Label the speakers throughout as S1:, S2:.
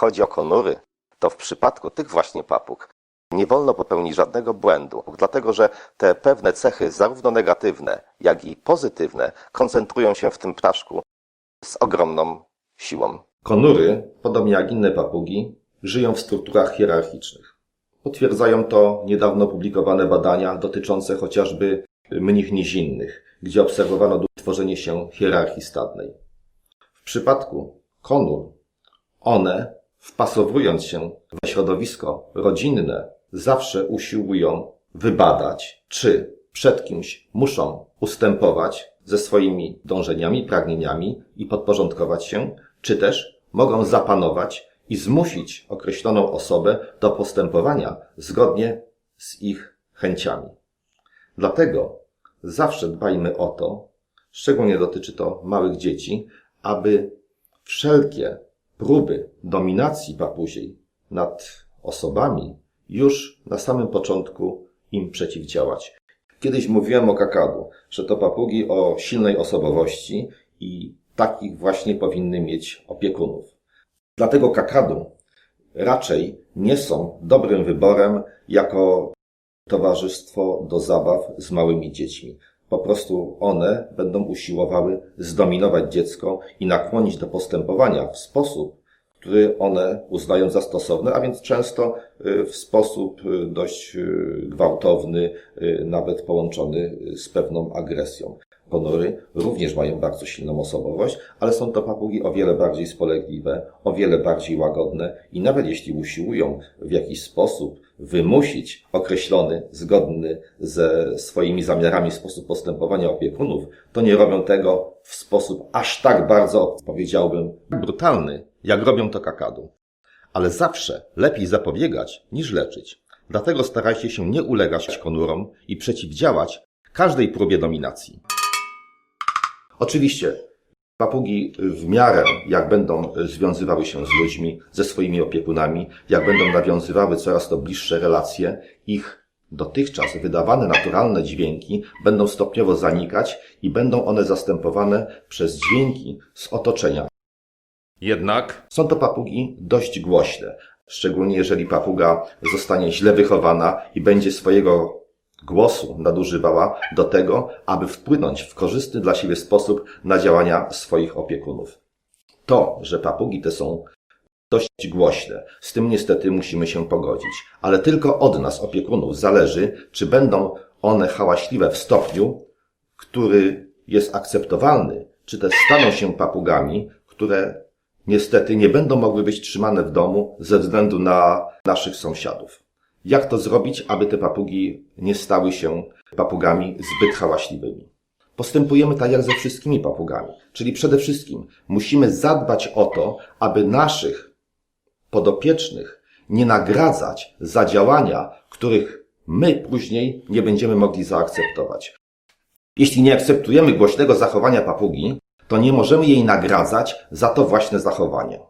S1: chodzi o konury, to w przypadku tych właśnie papug nie wolno popełnić żadnego błędu, dlatego że te pewne cechy, zarówno negatywne, jak i pozytywne, koncentrują się w tym ptaszku z ogromną siłą.
S2: Konury, podobnie jak inne papugi, żyją w strukturach hierarchicznych. Potwierdzają to niedawno publikowane badania dotyczące chociażby mnich nizinnych, gdzie obserwowano tworzenie się hierarchii stadnej. W przypadku konur, one, wpasowując się w środowisko rodzinne, zawsze usiłują wybadać, czy przed kimś muszą ustępować ze swoimi dążeniami, pragnieniami i podporządkować się, czy też mogą zapanować i zmusić określoną osobę do postępowania zgodnie z ich chęciami. Dlatego zawsze dbajmy o to, szczególnie dotyczy to małych dzieci, aby wszelkie próby dominacji papuziej nad osobami już na samym początku im przeciwdziałać. Kiedyś mówiłem o kakadu, że to papugi o silnej osobowości i takich właśnie powinny mieć opiekunów. Dlatego kakadu raczej nie są dobrym wyborem jako towarzystwo do zabaw z małymi dziećmi. Po prostu one będą usiłowały zdominować dziecko i nakłonić do postępowania w sposób, który one uznają za stosowny, a więc często y, w sposób y, dość y, gwałtowny, nawet połączony z pewną agresją. Konory również mają bardzo silną osobowość, ale są to papugi o wiele bardziej spolegliwe, o wiele bardziej łagodne i nawet jeśli usiłują w jakiś sposób wymusić określony, zgodny ze swoimi zamiarami sposób postępowania opiekunów, to nie robią tego w sposób aż tak bardzo, powiedziałbym, brutalny, jak robią to kakadu. Ale zawsze lepiej zapobiegać niż leczyć. Dlatego starajcie się nie ulegać konurom i przeciwdziałać każdej próbie dominacji. Oczywiście papugi w miarę jak będą związywały się z ludźmi, ze swoimi opiekunami, jak będą nawiązywały coraz to bliższe relacje, ich dotychczas wydawane naturalne dźwięki będą stopniowo zanikać i będą one zastępowane przez dźwięki z otoczenia.
S3: Jednak
S2: Są to papugi dość głośne, szczególnie jeżeli papuga zostanie źle wychowana i będzie swojego głosu nadużywała do tego, aby wpłynąć w korzystny dla siebie sposób na działania swoich opiekunów. To, że papugi te są dość głośne, z tym niestety musimy się pogodzić, ale tylko od nas, opiekunów, zależy, czy będą one hałaśliwe w stopniu, który jest akceptowalny, czy też staną się papugami, które niestety nie będą mogły być trzymane w domu ze względu na naszych sąsiadów. Jak to zrobić, aby te papugi nie stały się papugami zbyt hałaśliwymi? Postępujemy tak jak ze wszystkimi papugami, czyli przede wszystkim musimy zadbać o to, aby naszych podopiecznych nie nagradzać za działania, których my później nie będziemy mogli zaakceptować. Jeśli nie akceptujemy głośnego zachowania papugi, to nie możemy jej nagradzać za to właśnie zachowanie.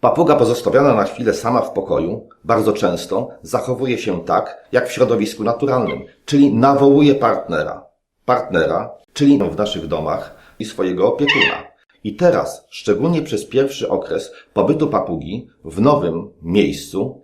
S2: Papuga pozostawiona na chwilę sama w pokoju bardzo często zachowuje się tak, jak w środowisku naturalnym, czyli nawołuje partnera. Partnera, czyli w naszych domach i swojego opiekuna. I teraz, szczególnie przez pierwszy okres pobytu papugi w nowym miejscu,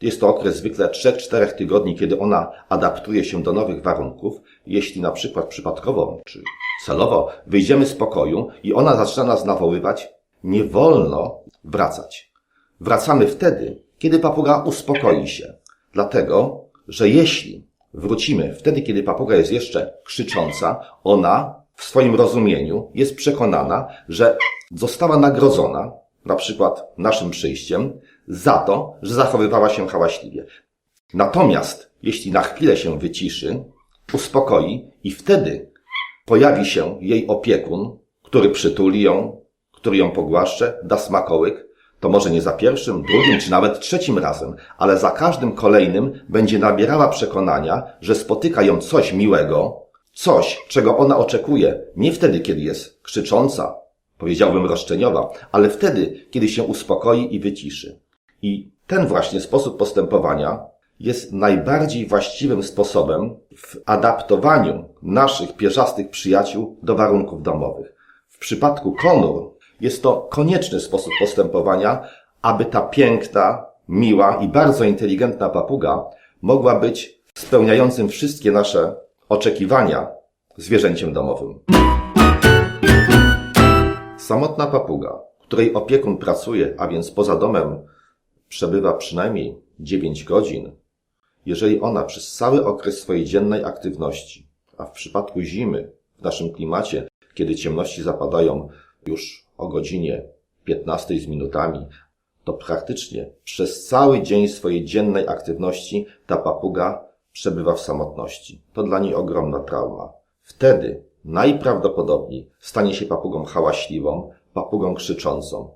S2: jest to okres zwykle 3-4 tygodni, kiedy ona adaptuje się do nowych warunków. Jeśli na przykład przypadkowo czy celowo wyjdziemy z pokoju i ona zaczyna nas nawoływać, nie wolno wracać. Wracamy wtedy, kiedy papuga uspokoi się. Dlatego, że jeśli wrócimy wtedy, kiedy papuga jest jeszcze krzycząca, ona w swoim rozumieniu jest przekonana, że została nagrodzona, na przykład naszym przyjściem, za to, że zachowywała się hałaśliwie. Natomiast jeśli na chwilę się wyciszy, uspokoi i wtedy pojawi się jej opiekun, który przytuli ją, który ją pogłaszcze, da smakołyk, to może nie za pierwszym, drugim czy nawet trzecim razem, ale za każdym kolejnym będzie nabierała przekonania, że spotyka ją coś miłego, coś, czego ona oczekuje, nie wtedy, kiedy jest krzycząca, powiedziałbym roszczeniowa, ale wtedy, kiedy się uspokoi i wyciszy. I ten właśnie sposób postępowania jest najbardziej właściwym sposobem w adaptowaniu naszych pierzastych przyjaciół do warunków domowych. W przypadku konur jest to konieczny sposób postępowania, aby ta piękna, miła i bardzo inteligentna papuga mogła być spełniającym wszystkie nasze oczekiwania zwierzęciem domowym. Samotna papuga, której opiekun pracuje, a więc poza domem przebywa przynajmniej 9 godzin, jeżeli ona przez cały okres swojej dziennej aktywności, a w przypadku zimy, w naszym klimacie, kiedy ciemności zapadają już o godzinie 15 z minutami, to praktycznie przez cały dzień swojej dziennej aktywności ta papuga przebywa w samotności. To dla niej ogromna trauma. Wtedy najprawdopodobniej stanie się papugą hałaśliwą, papugą krzyczącą.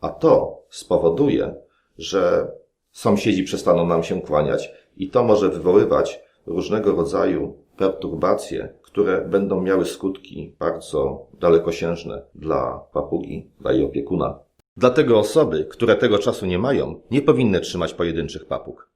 S2: A to spowoduje, że sąsiedzi przestaną nam się kłaniać i to może wywoływać różnego rodzaju perturbacje, które będą miały skutki bardzo dalekosiężne dla papugi, dla jej opiekuna. Dlatego osoby, które tego czasu nie mają, nie powinny trzymać pojedynczych papug.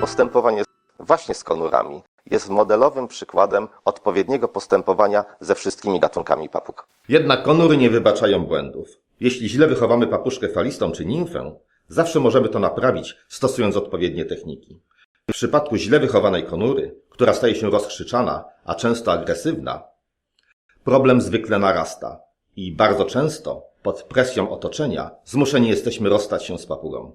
S1: Postępowanie właśnie z konurami jest modelowym przykładem odpowiedniego postępowania ze wszystkimi gatunkami papug.
S2: Jednak konury nie wybaczają błędów. Jeśli źle wychowamy papuszkę falistą czy nimfę, zawsze możemy to naprawić, stosując odpowiednie techniki. W przypadku źle wychowanej konury, która staje się rozkrzyczana, a często agresywna, problem zwykle narasta i bardzo często, pod presją otoczenia, zmuszeni jesteśmy rozstać się z papugą.